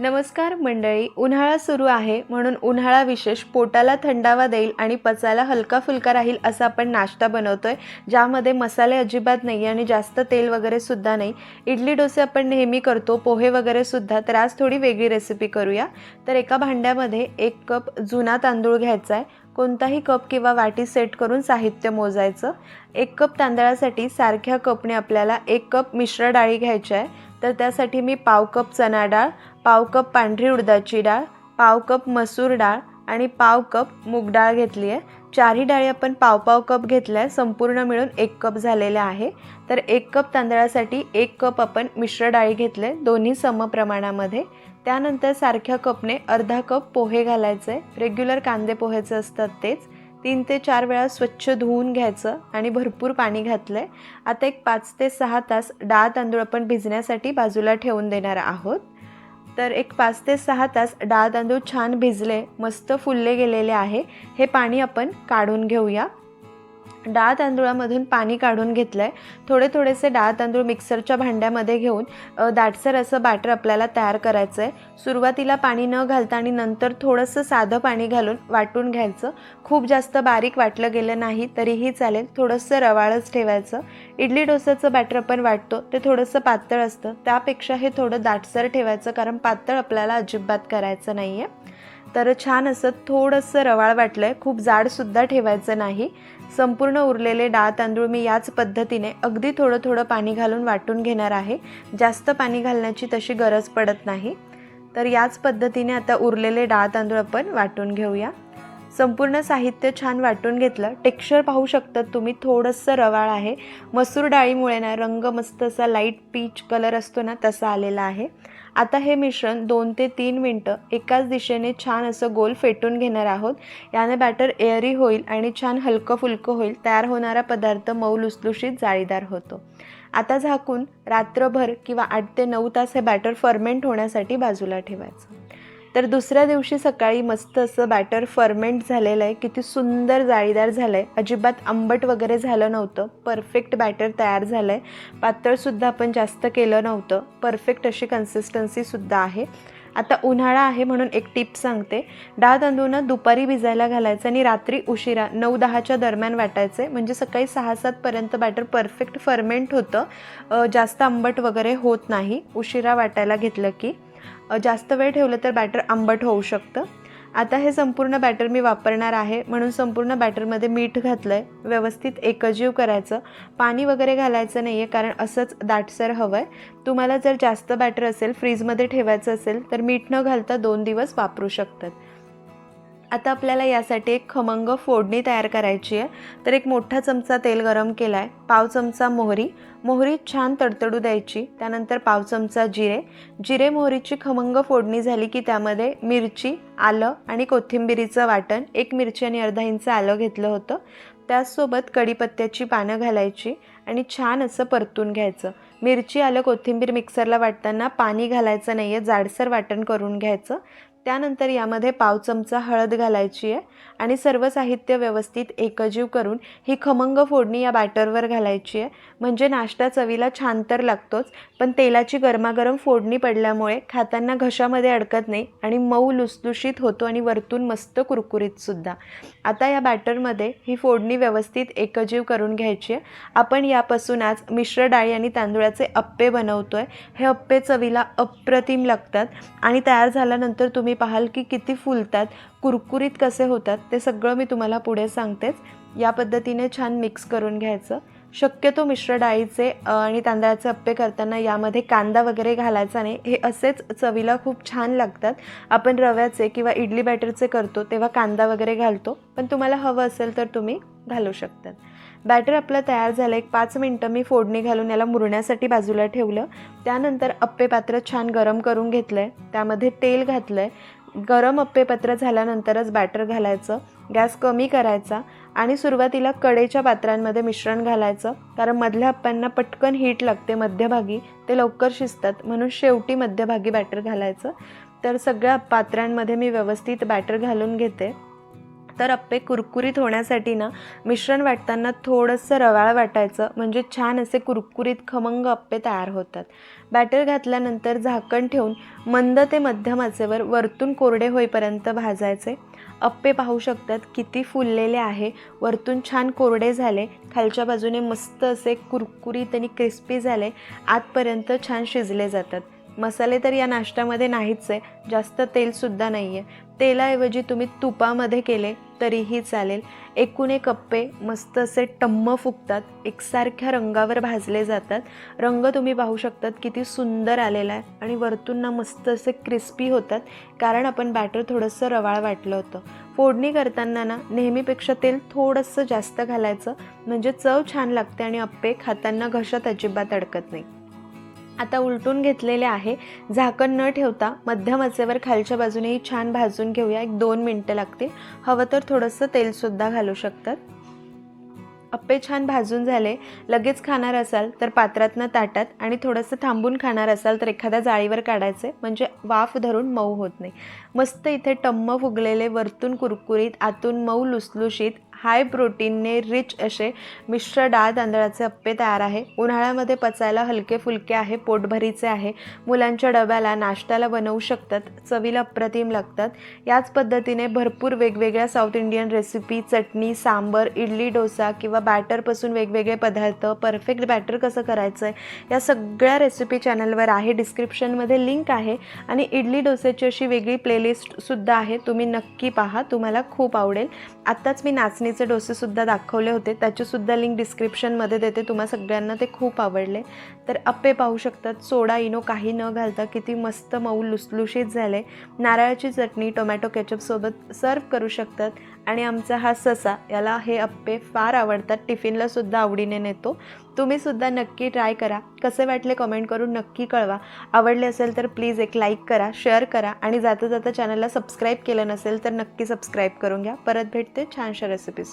नमस्कार मंडळी उन्हाळा सुरू आहे म्हणून उन्हाळा विशेष पोटाला थंडावा देईल आणि पचायला हलका फुलका राहील असा आपण नाश्ता बनवतोय ज्यामध्ये मसाले अजिबात नाही आणि जास्त तेल वगैरे सुद्धा नाही. इडली डोसे आपण नेहमी करतो पोहे वगैरे सुद्धा तर आज थोडी वेगळी रेसिपी करूया. तर एका भांड्यामध्ये एक कप जुना तांदूळ घ्यायचा आहे कोणताही कप किंवा वाटी सेट करून साहित्य मोजायचं. एक कप तांदळासाठी सारख्या कपने आपल्याला एक कप मिश्र डाळी घ्यायची आहे. तर त्यासाठी मी पाव कप चणा डाळ पाव कप पांढरी उडदाची डाळ पाव कप मसूर डाळ आणि पाव कप मूग डाळ घेतली आहे चारही डाळी आपण पाव पाव कप घेतल्या. आहे संपूर्ण मिळून एक कप झालेले आहे. तर एक कप तांदळासाठी एक कप आपण मिश्र डाळी घेतले दोन्ही समप्रमाणामध्ये त्यानंतर सारख्या कपने अर्धा कप पोहे घालायचे. रेग्युलर कांदे पोहेचे असतात तेच. तीन ते चार वेळा स्वच्छ धुवून घ्यायचं आणि भरपूर पाणी घातलं आहे आता एक पाच ते सहा तास डाळ तांदूळ आपण भिजण्यासाठी बाजूला ठेवून देणार आहोत. तर एक पाच ते सहा तास डाळ तांदूळ छान भिजले मस्त फुलले गेलेले आहे. हे पाणी आपण काढून घेऊया. डाळ तांदूळामधून पाणी काढून घेतलं आहे थोडे थोडेसे डाळ तांदूळ मिक्सरच्या भांड्यामध्ये घेऊन दाटसर असं बॅटर आपल्याला तयार करायचं आहे सुरुवातीला पाणी न घालता आणि नंतर थोडंसं साधं पाणी घालून वाटून घ्यायचं. खूप जास्त बारीक वाटलं गेलं नाही तरीही चालेल. थोडंसं रवाळच ठेवायचं. इडली डोसाचं बॅटर आपण वाटतो ते थोडंसं पातळ असतं. त्यापेक्षा हे थोडं दाटसर ठेवायचं कारण पातळ आपल्याला अजिबात करायचं नाही आहे तर छान असं थोडंसं रवाळ वाटलं आहे खूप जाडसुद्धा ठेवायचं नाही. संपूर्ण उरलेले डाळ तांदूळ मी याच पद्धतीने अगदी थोडं थोडं पाणी घालून वाटून घेणार आहे. जास्त पाणी घालण्याची तशी गरज पडत नाही. तर याच पद्धतीने आता उरलेले डाळ तांदूळ आपण वाटून घेऊया. संपूर्ण साहित्य छान वाटून घेतलं. टेक्स्चर पाहू शकतात तुम्ही थोडंसं रवाळ आहे. मसूर डाळीमुळे ना रंग मस्त असा लाइट पीच कलर असतो ना तसा आलेला आहे. आता हे मिश्रण दोन ते तीन मिनटं एकाच दिशेने छान असं गोल फेटून घेणार आहोत. याने बॅटर एअरी होईल आणि छान हलकं फुलकं होईल. तयार होणारा पदार्थ मऊ लुसलुशीत जाळीदार होतो. आता झाकून रात्रभर किंवा आठ ते नऊ तास हे बॅटर फर्मेंट होण्यासाठी बाजूला ठेवायचं. तर दुसऱ्या दिवशी सकाळी मस्त असं बॅटर फर्मेंट झालेलं आहे. किती सुंदर जाळीदार झालं आहे अजिबात आंबट वगैरे झालं नव्हतं. परफेक्ट बॅटर तयार झालं आहे पातळसुद्धा आपण जास्त केलं नव्हतं. परफेक्ट अशी कन्सिस्टन्सीसुद्धा आहे. आता उन्हाळा आहे म्हणून एक टिप सांगते. डाळ तांदूळ दुपारी भिजायला घालायचं आणि रात्री उशिरा नऊ दहाच्या दरम्यान वाटायचे म्हणजे सकाळी सहा सातपर्यंत बॅटर परफेक्ट फर्मेंट होतं. जास्त आंबट वगैरे होत नाही. उशिरा वाटायला घेतलं की. जास्त वेळ ठेवलं तर बॅटर आंबट होऊ शकतं. आता हे संपूर्ण बॅटर मी वापरणार आहे. म्हणून संपूर्ण बॅटरमध्ये मीठ घातलं आहे व्यवस्थित एकजीव करायचं. पाणी वगैरे घालायचं नाही आहे कारण असंच दाटसर हवं आहे तुम्हाला जर जास्त बॅटर असेल फ्रीजमध्ये ठेवायचं असेल तर मीठ न घालता दोन दिवस वापरू शकतात. आता आपल्याला यासाठी एक खमंग फोडणी तयार करायची आहे. तर एक मोठा चमचा तेल गरम केला आहे पाव चमचा मोहरी. मोहरी छान तडतडू द्यायची. त्यानंतर पाव चमचा जिरे. जिरे मोहरीची खमंग फोडणी झाली की त्यामध्ये मिरची आलं आणि कोथिंबिरीचं वाटण. एक मिरची आणि अर्धा इंच आलं घेतलं होतं. त्याचसोबत कढीपत्त्याची पानं घालायची आणि छान असं परतून घ्यायचं. मिरची आलं कोथिंबीर मिक्सरला वाटताना पाणी घालायचं नाही आहे जाडसर वाटण करून घ्यायचं. त्यानंतर यामध्ये पाव चमचा हळद घालायची आहे आणि सर्व साहित्य व्यवस्थित एकजीव करून ही खमंग फोडणी या बॅटरवर घालायची आहे. म्हणजे नाश्ता चवीला छान तर लागतोच पण तेलाची गरमागरम फोडणी पडल्यामुळे खाताना घशामध्ये अडकत नाही आणि मऊ लुसलुशीत होतो आणि वरतून मस्त कुरकुरीतसुद्धा आता या बॅटरमध्ये ही फोडणी व्यवस्थित एकजीव करून घ्यायची आहे. आपण यापासून आज मिश्र डाळी आणि तांदूळाचे अप्पे बनवतो आहे हे अप्पे चवीला अप्रतिम लागतात आणि तयार झाल्यानंतर तुम्ही पाहाल की किती फुलतात कुरकुरीत कसे होतात ते सगळं मी तुम्हाला पुढे सांगतेच. या पद्धतीने छान मिक्स करून घ्यायचं. शक्यतो मिश्र डाळीचे आणि तांदळाचे अप्पे करताना यामध्ये कांदा वगैरे घालायचा नाही. हे असेच चवीला खूप छान लागतात. आपण रव्याचे किंवा इडली बॅटरचे करतो तेव्हा कांदा वगैरे घालतो. पण तुम्हाला हवं असेल तर तुम्ही घालू शकतात. बॅटर आपलं तयार झालं एक पाच मिनटं मी फोडणी घालून याला मुरण्यासाठी बाजूला ठेवलं. त्यानंतर अप्पे पात्र छान गरम करून घेतलं आहे त्यामध्ये तेल घातलं आहे गरम अप्पे पात्र झाल्यानंतरच बॅटर घालायचं. गॅस कमी करायचा आणि सुरुवातीला कडेच्या पात्रांमध्ये मिश्रण घालायचं. कारण मधल्या अप्प्यांना पटकन हीट लागते मध्यभागी. ते लवकर शिजतात. म्हणून शेवटी मध्यभागी बॅटर घालायचं. तर सगळ्या पात्रांमध्ये मी व्यवस्थित बॅटर घालून घेते. तर अप्पे कुरकुरीत होण्यासाठी ना मिश्रण वाटताना थोडंसं रवाळ वाटायचं. म्हणजे छान असे कुरकुरीत खमंग अप्पे तयार होतात. बॅटर घातल्यानंतर झाकण ठेवून मंद ते मध्यम आचेवर वरतून कोरडे होईपर्यंत भाजायचे. अप्पे पाहू शकतात किती फुललेले आहे. वरतून छान कोरडे झाले. खालच्या बाजूने मस्त असे कुरकुरीत आणि क्रिस्पी झाले. आतपर्यंत छान शिजले जातात. मसाले तर या नाश्त्यामध्ये नाहीच आहे. जास्त तेलसुद्धा नाही आहे तेलाऐवजी तुम्ही तुपामध्ये केले तरीही चालेल. एकूण एक अप्पे मस्त असे टम्म फुगतात. एकसारख्या रंगावर भाजले जातात. रंग तुम्ही पाहू शकतात किती सुंदर आलेला आहे आणि वरतून ना मस्त असे क्रिस्पी होतात. कारण आपण बॅटर थोडंसं रवाळ वाटलं होतं. फोडणी करताना ना नेहमीपेक्षा तेल थोडंसं जास्त घालायचं. म्हणजे चव छान लागते आणि अप्पे खाताना घशात अजिबात अडकत नाही. आता उलटून घेतलेले आहे. झाकण न ठेवता मध्यम आचेवर खालच्या बाजूनेही छान भाजून घेऊया. एक दोन मिनटं लागतील. हवं तर थोडंसं तेलसुद्धा घालू शकतात. अप्पे छान भाजून झाले. लगेच खाणार असाल तर पात्रातनं ताटात आणि थोडंसं थांबून खाणार असाल तर एखाद्या जाळीवर काढायचे म्हणजे वाफ धरून मऊ होत नाही. मस्त इथे टम्म फुगलेले वरतून कुरकुरीत आतून मऊ लुसलुशीत हाय प्रोटीनने रिच असे मिश्र डाळ तांदळाचे अप्पे तयार आहे. उन्हाळ्यामध्ये पचायला हलके फुलके आहे पोटभरीचे आहे. मुलांच्या डब्याला नाश्त्याला बनवू शकतात चवीला अप्रतिम लागतात. याच पद्धतीने भरपूर वेगवेगळ्या south Indian recipe chutney sambar idli dosa किंवा बॅटरपासून वेगवेगळे पदार्थ परफेक्ट बॅटर कसं करायचं आहे या सगळ्या रेसिपी चॅनलवर आहे. डिस्क्रिप्शनमध्ये लिंक आहे आणि इडली डोसेची अशी वेगळी प्लेलिस्टसुद्धा आहे. तुम्ही नक्की पहा तुम्हाला खूप आवडेल. आत्ताच मी नाचणी चटणीचे डोसेसुद्धा दाखवले होते. त्याचेसुद्धा लिंक डिस्क्रिप्शनमध्ये देते. तुम्हा सगळ्यांना ते खूप आवडले. तर अप्पे पाहू शकतात. सोडा इनो काही न घालता किती मस्त मऊ लुसलुशीत झाले. नारळाची चटणी टोमॅटो केचपसोबत सर्व करू शकतात. आणि आमचा हा ससा याला हे अप्पे फार आवडतात. टिफिनला सुद्धा आवडीने नेतो. तुम्ही सुद्धा नक्की ट्राय करा. कसे वाटले कमेंट करून नक्की कळवा. आवडले असेल तर प्लीज एक लाईक करा शेअर करा आणि जाता जाता चॅनलला सबस्क्राईब केलं नसेल तर नक्की सबस्क्राईब करून घ्या. परत भेटते छानशा रेसिपी